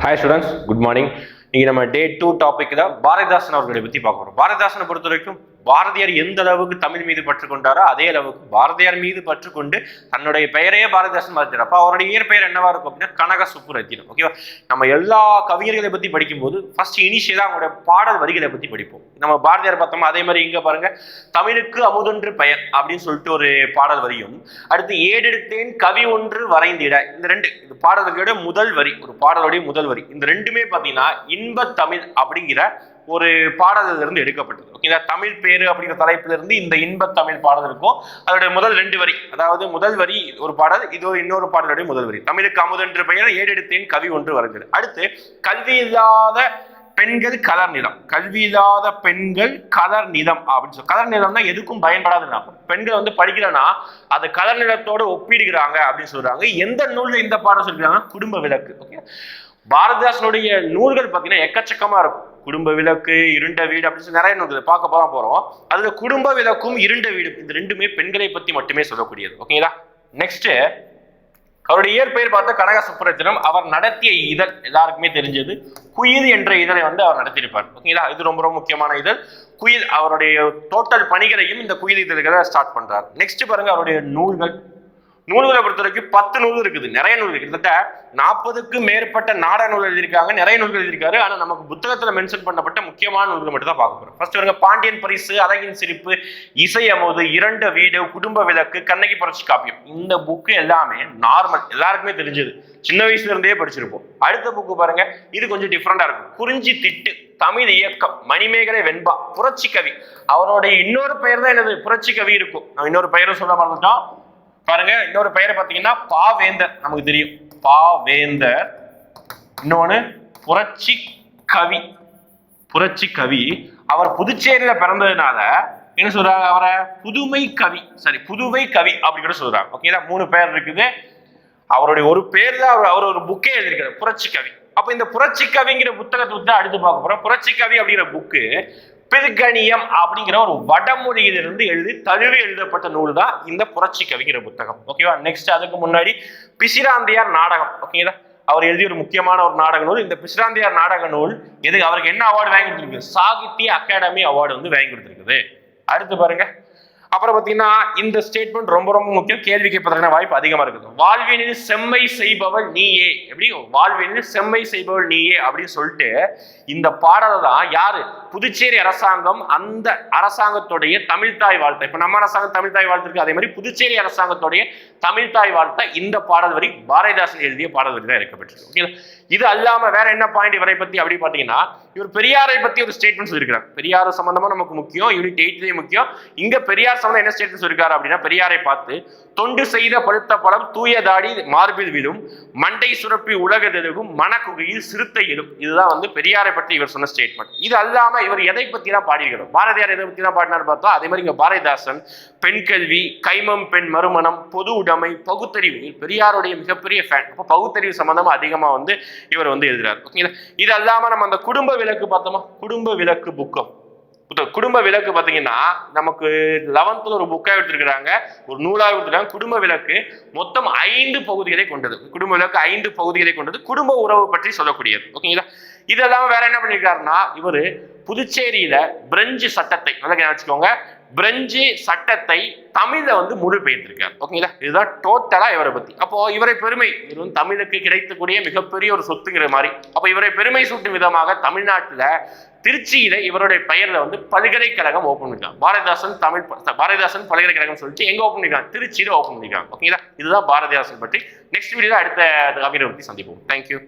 Hi students good morning இன்னைக்கு நம்ம டே two topic தான் பாரதிதாசன் அவர்களை பத்தி பார்க்க போகிறோம் பாரதிதாசனை பொறுத்த வரைக்கும் பாரதியார் எந்த அளவுக்கு தமிழ் மீது பற்று கொண்டாரோ அதே அளவுக்கு பாரதியார் மீது பற்று கொண்டு தன்னுடைய பெயரே பாரதிதாசன் மாற்றினார் அப்போ அவருடைய இயற்பெயர் என்னவா இருக்கும் அப்படின்னா கனக சுப்புரத்தினம். ஓகேவா நம்ம எல்லா கவிஞர்களை பத்தி படிக்கும்போது ஃபர்ஸ்ட் இனிஷியலா அவங்களுடைய பாடல் வரிகளை பத்தி படிப்போம். நம்ம பாரதியார் பார்த்தோமா அதே மாதிரி இங்க பாருங்க தமிழுக்கு அமுதொன்று பெயர் அப்படின்னு சொல்லிட்டு ஒரு பாடல் வரியும் அடுத்து ஏடெடுத்தேன் கவி ஒன்று வரைந்திட இந்த ரெண்டு இந்த பாடல்களோட முதல் வரி ஒரு பாடலுடைய முதல் வரி இந்த ரெண்டுமே பார்த்தீங்கன்னா இன்ப தமிழ் அப்படிங்கிற ஒரு பாடலிலிருந்து எடுக்கப்பட்டது. ஓகேங்களா தமிழ் பேரு அப்படிங்கிற தலைப்பிலிருந்து இந்த இன்பத் தமிழ் பாடல் இருக்கும். அதோட முதல் ரெண்டு வரி அதாவது முதல் வரி ஒரு பாடல் இது இன்னொரு பாடலுடைய முதல் வரி. தமிழுக்கு அமுதென்று பெயர் ஏடெடுத்தேன் கவி ஒன்று வருகிறது. அடுத்து கல்வி இல்லாத பெண்கள் கலர் நிலம் கல்வி இல்லாத பெண்கள் கலர் நிலம் அப்படின்னு சொல்லி கலர் நிலம்னா எதுக்கும் பயன்படாத நிலம் பெண்கள் வந்து படிக்கிறேன்னா அது கலர் நிலத்தோடு ஒப்பிடுகிறாங்க அப்படின்னு சொல்றாங்க. எந்த நூலில் இந்த பாடம் சொல்லிக்கிறாங்க குடும்ப விளக்கு. ஓகே பாரதிதாசனுடைய நூல்கள் பார்த்தீங்கன்னா எக்கச்சக்கமா இருக்கும். குடும்ப விளக்கு இருண்ட வீடு அப்படின்னு சொல்லி நிறைய நூல்கள் பார்க்க போதான் போறோம். அதுல குடும்ப விளக்கும் இருண்ட வீடு இந்த ரெண்டுமே பெண்களை பத்தி மட்டுமே சொல்லக்கூடியது. ஓகேங்களா நெக்ஸ்ட் அவருடைய இயற்பெயர் பார்த்த கனக சுப்புரத்தினம் அவர் நடத்திய இதழ் எல்லாருக்குமே தெரிஞ்சது. குயில் என்ற இதழை வந்து அவர் நடத்தியிருப்பார். ஓகேங்களா இது ரொம்ப ரொம்ப முக்கியமான இதழ். குயில் அவருடைய டோட்டல் பணிகளையும் இந்த குயில் இதழ்களை ஸ்டார்ட் பண்றார். நெக்ஸ்ட் பாருங்க அவருடைய நூல்கள். நூல்களை பொறுத்த வரைக்கும் பத்து நூல் இருக்குது. நிறைய நூல் கிட்டத்தட்ட நாற்பதுக்கு மேற்பட்ட நாடக நூல் எழுதியிருக்காங்க. நிறைய நூல்கள் எழுதியிருக்காரு. ஆனா நமக்கு புத்தகத்துல மென்ஷன் பண்ணப்பட்ட முக்கியமான நூல்கள் மட்டும் தான் பார்க்க போறோம். ஃபர்ஸ்ட் வருங்க பாண்டியன் பரிசு அழகின் சிரிப்பு இசை அமுது இரண்டு வீடு குடும்ப விளக்கு கண்ணகி புரட்சி காப்பியம். இந்த புக்கு எல்லாமே நார்மல் எல்லாருக்குமே தெரிஞ்சது. சின்ன வயசுல இருந்தே படிச்சிருப்போம். அடுத்த புக்கு பாருங்க. இது கொஞ்சம் டிஃப்ரெண்டா இருக்கும். குறிஞ்சி திட்டு தமிழ் இயக்கம் மணிமேகலை வெண்பா புரட்சி கவி. அவருடைய இன்னொரு பெயர் தான் எனது புரட்சி கவி இருக்கும். நான் இன்னொரு பெயரும் சொல்ல மறந்துட்டோம். பாருங்க இன்னொரு பெயரை பார்த்தீங்கன்னா பாவேந்தர் நமக்கு தெரியும். பாவேந்தர். இன்னொன்று புரட்சி கவி. புரட்சி கவி. அவர் புதுச்சேரியில பிறந்ததுனால என்ன சொல்றாங்க அவரை? புதுமை கவி. சாரி புதுவை கவி அப்படி கூட சொல்றாங்க. ஓகேங்களா மூணு பேர் இருக்குது. அவருடைய ஒரு பேர் தான் அவர் அவர் ஒரு புக்கே எழுதியிருக்காரு புரட்சி கவி. அப்ப இந்த புரட்சி கவிங்கிற புத்தகத்தை வந்து அடுத்து பார்க்க போறோம். புரட்சி கவி அப்படிங்கிற புக்கு பிற்கணியம் அப்படிங்கிற ஒரு வடமொழியிலிருந்து எழுதி தழுவி எழுதப்பட்ட நூல் தான் இந்த புரட்சி கவிங்கிற புத்தகம். ஓகேவா நெக்ஸ்ட் அதுக்கு முன்னாடி பிசிராந்தியார் நாடகம். ஓகேங்களா அவர் எழுதிய ஒரு முக்கியமான ஒரு நாடக நூல். இந்த பிசிராந்தியார் நாடக நூல் எது அவருக்கு என்ன அவார்டு வாங்கி கொடுத்துருக்கு? சாகித்ய அகாடமி அவார்டு வந்து வாங்கி கொடுத்துருக்குது. அடுத்து பாருங்க. அப்புறம் பார்த்தீங்கன்னா இந்த ஸ்டேட்மெண்ட் ரொம்ப ரொம்ப முக்கியம். கேள்வி கேட்பதற்கான வாய்ப்பு அதிகமாக இருக்குது. வாழ்வினில் செம்மை செய்பவள் நீயே. எப்படி? வாழ்வினில் செம்மை செய்பவள் நீயே அப்படின்னு சொல்லிட்டு இந்த பாடலை தான் யாரு? புதுச்சேரி அரசாங்கம் அந்த அரசாங்கத்துடைய தமிழ்தாய் வாழ்த்தை. இப்போ நம்ம அரசாங்கம் தமிழ்தாய் வாழ்த்திருக்கு அதே மாதிரி புதுச்சேரி அரசாங்கத்துடைய தமிழ்தாய் வாழ்த்தை இந்த பாடல் வரி பாரதிதாசன் எழுதிய பாடல் வரி தான் இருக்கப்பட்டிருக்கு ஓகேங்களா? இது அல்லாம வேற என்ன பாயிண்ட் இவரை பத்தி அப்படி பாத்தீங்கன்னா இவர் பெரியாரை பத்தி ஒரு ஸ்டேட்மெண்ட் சொல்லியிருக்கிறார். பெரியார் சம்பந்தமா நமக்கு முக்கியம் யூனிட் எயிட்லயே முக்கியம். இங்க பெரியார் சம்பந்தம் என்ன ஸ்டேட்டஸ் சொல்லியிருக்காரு அப்படின்னா பெரியாரை பார்த்து தொண்டு செய்த பழுத்த பழம் தூய தாடி மார்பில் விழும் மண்டை சுரப்பி உலகதெழுகும் மனக்குகையில் சிறுத்தை எழும். இதுதான் வந்து பெரியாரை பற்றி இவர் சொன்ன ஸ்டேட்மெண்ட் இது அல்லாம இவர் எதை பத்தி தான் பாடியிருக்கிறோம்? பாரதியார் எதை பத்தி தான் பாடினார் பார்த்தா அதே மாதிரி இங்க பாரதிதாசன் பெண் கல்வி கைமம் பெண் மறுமணம் பொது உடைமை பகுத்தறிவு. பெரியாருடைய மிகப்பெரிய ஃபேன் அப்போ பகுத்தறிவு சம்பந்தமா அதிகமா வந்து இவர் வந்து எழுதுறாரு. ஓகேங்களா? இது அல்லாம நம்ம அந்த குடும்ப விளக்கு பார்த்தோமா? குடும்ப விளக்கு புக்கம். குடும்ப விளக்கு பார்த்தீங்கன்னா நமக்கு லெவன்த்தில் ஒரு புக்காக எடுத்திருக்கிறாங்க. ஒரு நூலாக எடுத்துருக்காங்க. குடும்ப விளக்கு மொத்தம் ஐந்து பகுதிகளை கொண்டது. குடும்ப விளக்கு ஐந்து பகுதிகளை கொண்டது. குடும்ப உறவு பற்றி சொல்லக்கூடியது. ஓகேங்களா இதெல்லாம் வேற என்ன பண்ணியிருக்காருன்னா இவர் புதுச்சேரியில பிரெஞ்சு சட்டத்தை நல்லா வச்சுக்கோங்க. பிரெஞ்சு சட்டத்தை தமிழை வந்து மொழிபெயர்த்திருக்கார். ஓகேங்களா? இதுதான் டோட்டலா இவரை பத்தி. அப்போ இவரை பெருமை இது வந்து தமிழுக்கு கிடைக்கக்கூடிய மிகப்பெரிய ஒரு சொத்துங்கிற மாதிரி. அப்போ இவரை பெருமை சூட்டும் விதமாக தமிழ்நாட்டில் திருச்சியில இவருடைய பெயர்ல வந்து பல்கலைக்கழகம் ஓப்பன் பண்ணிருக்காங்க. பாரதிதாசன் தமிழ் பாரதிதாசன் பல்கலைக்கழகம் சொல்லிட்டு எங்க ஓப்பன் பண்ணிருக்காங்க? திருச்சியில ஓப்பன் பண்ணிருக்காங்க. ஓகேங்களா? இதுதான் பாரதிதாசன் பற்றி. நெக்ஸ்ட் வீடியோ அடுத்த கவிஞரை பற்றி சந்திப்போம். தேங்க்யூ